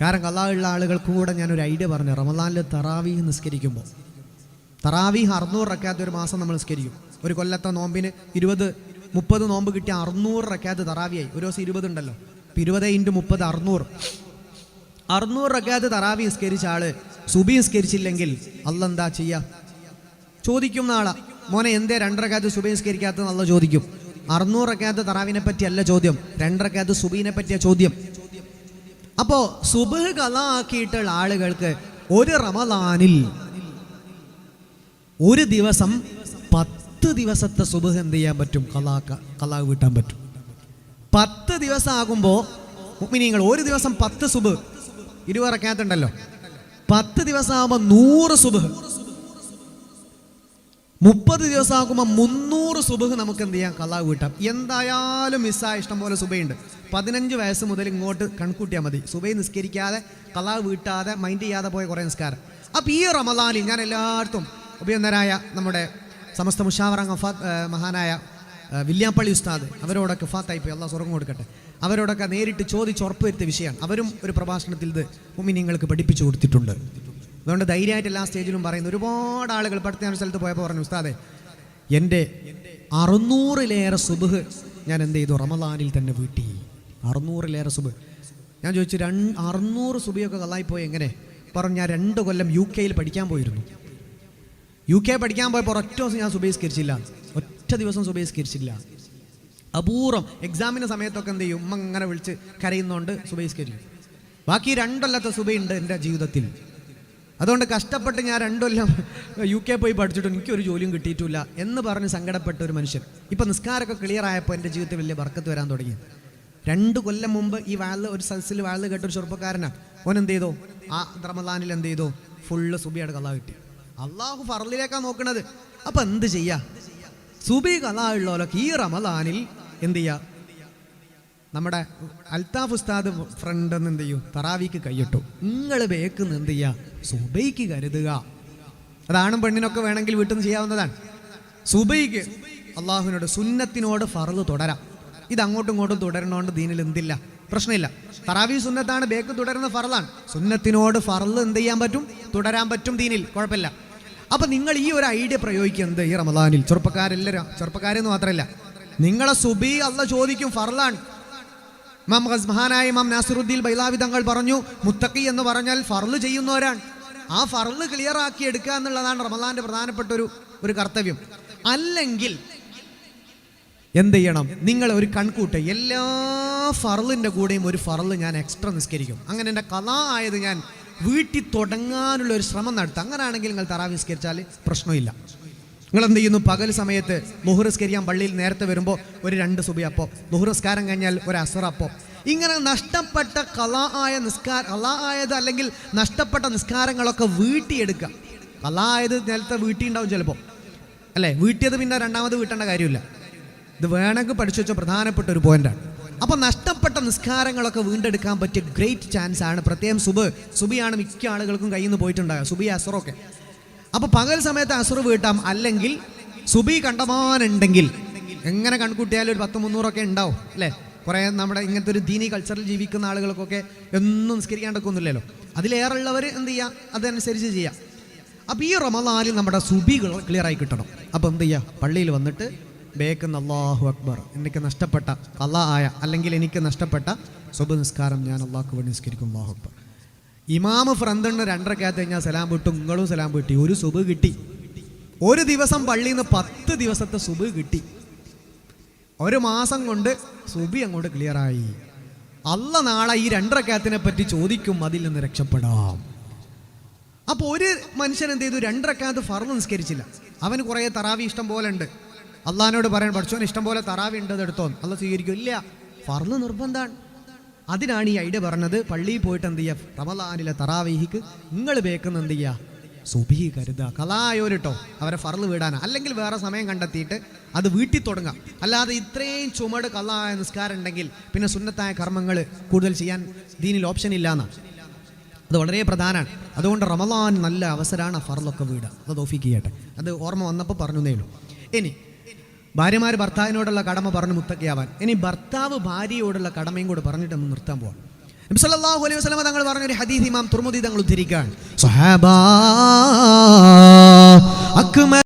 നിസ്കാരം ഉള്ള ആളുകൾക്കും കൂടെ ഞാനൊരു ഐഡിയ പറഞ്ഞു. റമദാനിൽ തറാവീഹ് നിസ്കരിക്കുമ്പോൾ. തറാവീഹ് അറുന്നൂറ് റക്കാത്ത് ഒരു മാസം നമ്മൾ നിസ്കരിക്കും. ഒരു കൊല്ലത്തെ നോമ്പിന് ഇരുപത് മുപ്പത് നോമ്പ് കിട്ടിയ അറുന്നൂറ് റക്കാത്ത് തറാവിയായി ഒരു ദിവസം ഇരുപത് ഉണ്ടല്ലോ. ഇപ്പം ഇരുപത് ഇന്റു മുപ്പത് അറുന്നൂറ്. അറുന്നൂറ് റക്കാത്ത് തറാവി നിസ്കരിച്ച ആൾ സുബി നിസ്കരിച്ചില്ലെങ്കിൽ അല്ല എന്താ ചെയ്യുക ചോദിക്കും നാളെ മോനെ എന്തേ രണ്ടരക്കാത്ത് സുബി നിസ്കരിക്കാത്തത് നല്ല ചോദിക്കും. അറുന്നൂറ് റക്കാത്ത് തറാവിനെ പറ്റിയല്ല ചോദ്യം. രണ്ടരക്കാത്ത് സുബീനെ പറ്റിയ ചോദ്യം. അപ്പോ സുബഹ് കലാക്കിയിട്ടുള്ള ആളുകൾക്ക് ഒരു റമദാനിൽ ഒരു ദിവസം പത്ത് ദിവസത്തെ സുബഹ് എന്ത് ചെയ്യാൻ പറ്റും? കലാക്ക കലാ വീട്ടാൻ പറ്റും. പത്ത് ദിവസം ആകുമ്പോൾ നിങ്ങൾ ഒരു ദിവസം പത്ത് സുബ് ഇരുവറക്കാത്തുണ്ടല്ലോ പത്ത് ദിവസം ആകുമ്പോൾ നൂറ് സുബഹ്. മുപ്പത് ദിവസമാകുമ്പോൾ മുന്നൂറ് സുബഹ് നമുക്ക് എന്ത് ചെയ്യാം? കലാ വീട്ടാം എന്തായാലും മിസ്സായ ഇഷ്ടം പോലെ സുബയുണ്ട് പതിനഞ്ച് വയസ്സ് മുതൽ ഇങ്ങോട്ട് കൺകൂട്ടിയാൽ മതി. സുബൈ നിസ്കരിക്കാതെ കലാ വീട്ടാതെ മൈൻഡ് ചെയ്യാതെ പോയ കുറേ നിസ്കാരം. അപ്പം ഈ റമദാനിൽ ഞാൻ എല്ലായിടത്തും ഉപയോഗനരായ നമ്മുടെ സമസ്ത മുഷാവറ ഗഫാത്ത് മഹാനായ വില്യാപ്പള്ളി ഉസ്താദ് അവരോടൊക്കെ ഫാത്തായി പോയി അള്ളാഹ് സ്വർഗം കൊടുക്കട്ടെ. അവരോടൊക്കെ നേരിട്ട് ചോദിച്ച് ഉറപ്പുവരുത്തിയ വിഷയമാണ്. അവരും ഒരു പ്രഭാഷണത്തിൽ ഇത് ഉമ്മിനിങ്ങൾക്ക് പഠിപ്പിച്ചു കൊടുത്തിട്ടുണ്ട്. അതുകൊണ്ട് ധൈര്യമായിട്ട് എല്ലാ സ്റ്റേജിലും പറയുന്നു. ഒരുപാട് ആളുകൾ പഠിത്ത സ്ഥലത്ത് പോയപ്പോൾ പറഞ്ഞു ഉസ്താദെ എന്റെ അറുന്നൂറിലേറെ സുബഹ് ഞാൻ എന്ത് ചെയ്തു? റമദാനിൽ തന്നെ വീട്ടി. അറുന്നൂറിലേറെ സുബ് ഞാൻ ചോദിച്ചു രണ്ട് അറുന്നൂറ് സുബിയൊക്കെ കള്ളായിപ്പോയി എങ്ങനെ? പറഞ്ഞു ഞാൻ രണ്ട് കൊല്ലം യു കെയിൽ പഠിക്കാൻ പോയിരുന്നു. യു കെ പഠിക്കാൻ പോയപ്പോൾ ഒറ്റ ദിവസം ഞാൻ സുബഹിസ്കരിച്ചില്ല ഒറ്റ ദിവസം സുബഹിസ്കരിച്ചില്ല അപൂർവം എക്സാമിന്റെ സമയത്തൊക്കെ എന്ത് ചെയ്യും? ഉമ്മ ഇങ്ങനെ വിളിച്ച് കരയുന്നതുകൊണ്ട് സുബഹിസ്കരിക്കും ബാക്കി രണ്ടൊല്ലത്തെ സുബയുണ്ട് എന്റെ ജീവിതത്തിൽ. അതുകൊണ്ട് കഷ്ടപ്പെട്ട് ഞാൻ രണ്ടൊല്ലം യു കെ പോയി പഠിച്ചിട്ട് എനിക്കൊരു ജോലിയും കിട്ടിയിട്ടില്ല എന്ന് പറഞ്ഞ് സങ്കടപ്പെട്ട ഒരു മനുഷ്യൻ. ഇപ്പം നിസ്കാരമൊക്കെ ക്ലിയർ ആയപ്പോൾ എന്റെ ജീവിതത്തിൽ വലിയ വർക്കത്ത് വരാൻ തുടങ്ങി. രണ്ട് കൊല്ലം മുമ്പ് ഈ വാൾ ഒരു സദസ്സിൽ വാൾ കേട്ട ഒരു ചെറുപ്പക്കാരനാണ് ഓൻ എന്ത് ചെയ്തോ? ആ റമദാനിൽ എന്ത് ചെയ്തോ? ഫുള്ള് സുബിയുടെ കഥ കിട്ടി. അള്ളാഹു ഫറലിലേക്കാണ് നോക്കണത്. അപ്പം എന്ത് ചെയ്യാ? സുബി കഥ ഉള്ളവരൊക്കെ ഈ റമദാനിൽ എന്ത് ചെയ്യാ? നമ്മുടെ അൽത്താഫ് ഉസ്താദ് ഫ്രണ്ട് എന്ന് എന്ത് ചെയ്യും? തറാവിക്ക് കൈയിട്ടു. നിങ്ങൾ ബേക്ക് എന്ത് ചെയ്യുക സുബൈക്ക് കരുതുക. അതാണും പെണ്ണിനൊക്കെ വേണമെങ്കിൽ വീട്ടിൽ നിന്ന് ചെയ്യാവുന്നതാണ്. സുബൈക്ക് അള്ളാഹുവിനോട് സുന്നത്തിനോട് ഫറുത് തുടരാം. ഇത് അങ്ങോട്ടും ഇങ്ങോട്ടും തുടരണോണ്ട് ദീനിൽ എന്തില്ല? പ്രശ്നമില്ല. തറാവി സുന്നത്താണ് ബേക്ക് തുടരുന്ന ഫറലാണ് സുന്നത്തിനോട് ഫറൽ എന്ത് ചെയ്യാൻ പറ്റും? തുടരാൻ പറ്റും ദീനിൽ. കുഴപ്പമില്ല. അപ്പൊ നിങ്ങൾ ഈ ഒരു ഐഡിയ പ്രയോഗിക്കുക എന്ത്? ഈ റമദാനിൽ. ചെറുപ്പക്കാരെല്ലാവരും ചെറുപ്പക്കാരെന്ന് മാത്രമല്ല നിങ്ങളെ സുബി അല്ല ചോദിക്കും ഫറലാണ് ഇമാം ഗസ്- മഹാനായ ഇമാം നാസിറുദ്ദീൻ ബൈലാവി തങ്ങൾ പറഞ്ഞു മുത്തക്കി എന്ന് പറഞ്ഞാൽ ഫർൾ ചെയ്യുന്നവരാണ്. ആ ഫർൾ ക്ലിയർ ആക്കി എടുക്കുക എന്നുള്ളതാണ് റമദാന്റെ പ്രധാനപ്പെട്ട ഒരു ഒരു കർത്തവ്യം. അല്ലെങ്കിൽ എന്ത് ചെയ്യണം? നിങ്ങൾ ഒരു കൺകൂട്ട് എല്ലാ ഫറലിന്റെ കൂടെയും ഒരു ഫറൽ ഞാൻ എക്സ്ട്രാ നിസ്കരിക്കും. അങ്ങനെ എന്റെ കഥ ആയത് ഞാൻ വീട്ടിൽ തുടങ്ങാനുള്ള ഒരു ശ്രമം നടത്തും. അങ്ങനെയാണെങ്കിൽ നിങ്ങൾ തറാ നിസ്കരിച്ചാൽ പ്രശ്നമില്ല. നിങ്ങൾ എന്ത് ചെയ്യുന്നു? പകൽ സമയത്ത് മുഹുറസ്കരിയാൻ പള്ളിയിൽ നേരത്തെ വരുമ്പോൾ ഒരു രണ്ട് സുബി അപ്പോൾ മുഹുറസ്കാരം കഴിഞ്ഞാൽ ഒരു അസർ അപ്പോൾ ഇങ്ങനെ നഷ്ടപ്പെട്ട കല ആയ നിസ്കാര കല ആയത് അല്ലെങ്കിൽ നഷ്ടപ്പെട്ട നിസ്കാരങ്ങളൊക്കെ വീട്ടിയെടുക്കുക. കല ആയത് നേരത്തെ വീട്ടി ഉണ്ടാവും ചിലപ്പോൾ അല്ലേ? വീട്ടിയത് പിന്നെ രണ്ടാമത് വീട്ടേണ്ട കാര്യമില്ല. ഇത് വേണമെങ്കിൽ പഠിച്ചു വെച്ച പ്രധാനപ്പെട്ട ഒരു പോയിന്റാണ് അപ്പൊ നഷ്ടപ്പെട്ട നിസ്കാരങ്ങളൊക്കെ വീണ്ടെടുക്കാൻ പറ്റിയ ഗ്രേറ്റ് ചാൻസ് ആണ്. പ്രത്യേകം സുബ് സുബിയാണ് മിക്ക ആളുകൾക്കും കയ്യിൽ നിന്ന് പോയിട്ടുണ്ടാകുക സുബി അസറൊക്കെ അപ്പൊ പകൽ സമയത്ത് അസറ് വീട്ടാം. അല്ലെങ്കിൽ സുബി കണ്ടമാനുണ്ടെങ്കിൽ എങ്ങനെ കൺകൂട്ടിയാലും ഒരു പത്ത് മുന്നൂറൊക്കെ ഉണ്ടാവും അല്ലേ? കുറേ നമ്മുടെ ഇങ്ങനത്തെ ഒരു ദീനി കൾച്ചറിൽ ജീവിക്കുന്ന ആളുകൾക്കൊക്കെ എന്നും നിസ്കരിക്കാണ്ടൊക്കെ ഒന്നുമില്ലല്ലോ അതിലേറെയുള്ളവർ എന്ത് ചെയ്യുക അതനുസരിച്ച് ചെയ്യാം. അപ്പോൾ ഈ റമദാനിൽ നമ്മുടെ സുബികൾ ആയി കിട്ടണം. അപ്പോൾ എന്ത് ചെയ്യുക പള്ളിയിൽ വന്നിട്ട് ബേക്കുന്ന അള്ളാഹു അക്ബർ എനിക്ക് നഷ്ടപ്പെട്ട കല ആയ അല്ലെങ്കിൽ എനിക്ക് നഷ്ടപ്പെട്ട സുബ് നിസ്കാരം ഞാൻ അള്ളാഹുക്ക് വേണ്ടി നിസ്കരിക്കും അള്ളാഹു അക്ബർ. ഇമാമ് ഫ്രണ്ടിന് രണ്ടരക്കകത്ത് കഴിഞ്ഞാൽ സലാം വിട്ടു നിങ്ങളും സലാം കിട്ടി ഒരു സുബ് കിട്ടി. ഒരു ദിവസം പള്ളിയിൽ നിന്ന് പത്ത് ദിവസത്തെ സുബ് കിട്ടി. ഒരു മാസം കൊണ്ട് സുബി അങ്ങോട്ട് ക്ലിയറായി അല്ല നാളെ ഈ രണ്ടരക്കകത്തിനെ പറ്റി ചോദിക്കും അതിൽ നിന്ന് രക്ഷപ്പെടാം. അപ്പോൾ ഒരു മനുഷ്യൻ എന്ത് ചെയ്തു? രണ്ടരക്കകത്ത് ഫർന്ന് നിസ്കരിച്ചില്ല. അവന് കുറേ തറാവി ഇഷ്ടം പോലെ ഉണ്ട്. അള്ളഹാനോട് പറയാൻ പഠിച്ചോൻ ഇഷ്ടം പോലെ തറാവി ഉണ്ട് എടുത്തോ അല്ല സ്വീകരിക്കും ഇല്ല ഫർന്ന് നിർബന്ധമാണ് അതിനാണ് ഈ ഐഡിയ പറഞ്ഞത്. പള്ളിയിൽ പോയിട്ട് എന്ത് ചെയ്യുക റമലാനിലെ തറാവീഹിക്ക് നിങ്ങൾ ബേക്കുന്ന എന്ത് ചെയ്യുക സുബി കരുതുക. കലായോരിട്ടോ അവരെ ഫർൾ വീടാനാ. അല്ലെങ്കിൽ വേറെ സമയം കണ്ടെത്തിയിട്ട് അത് വീട്ടിൽ തുടങ്ങാം അല്ലാതെ ഇത്രയും ചുമട് കലായ നിസ്കാരം ഉണ്ടെങ്കിൽ പിന്നെ സുന്നത്തായ കർമ്മങ്ങൾ കൂടുതൽ ചെയ്യാൻ ദീനിൽ ഓപ്ഷൻ ഇല്ലാന്നാണ് അത് വളരെ പ്രധാനമാണ് അതുകൊണ്ട് റമലാൻ നല്ല അവസരമാണ് ഫറലൊക്കെ വീട് അത് തോഫിക്ക് ചെയ്യട്ടെ. അത് ഓർമ്മ വന്നപ്പോൾ പറഞ്ഞു ഉള്ളൂ. ഇനി ഭാര്യമാർ ഭർത്താവിനോടുള്ള കടമ പറഞ്ഞു മുത്തക്കിയാവാൻ. ഇനി ഭർത്താവ് ഭാര്യയോടുള്ള കടമയും കൂടെ പറഞ്ഞിട്ട് നമ്മൾ നിർത്താൻ പോകണം നബി സല്ലല്ലാഹു അലൈഹി വസല്ലമ തങ്ങൾ പറഞ്ഞ ഒരു ഹദീസ് ഇമാം തുർമുദി തങ്ങൾ ഉദ്ധരിക്കുകയാണ്. അക്മൽ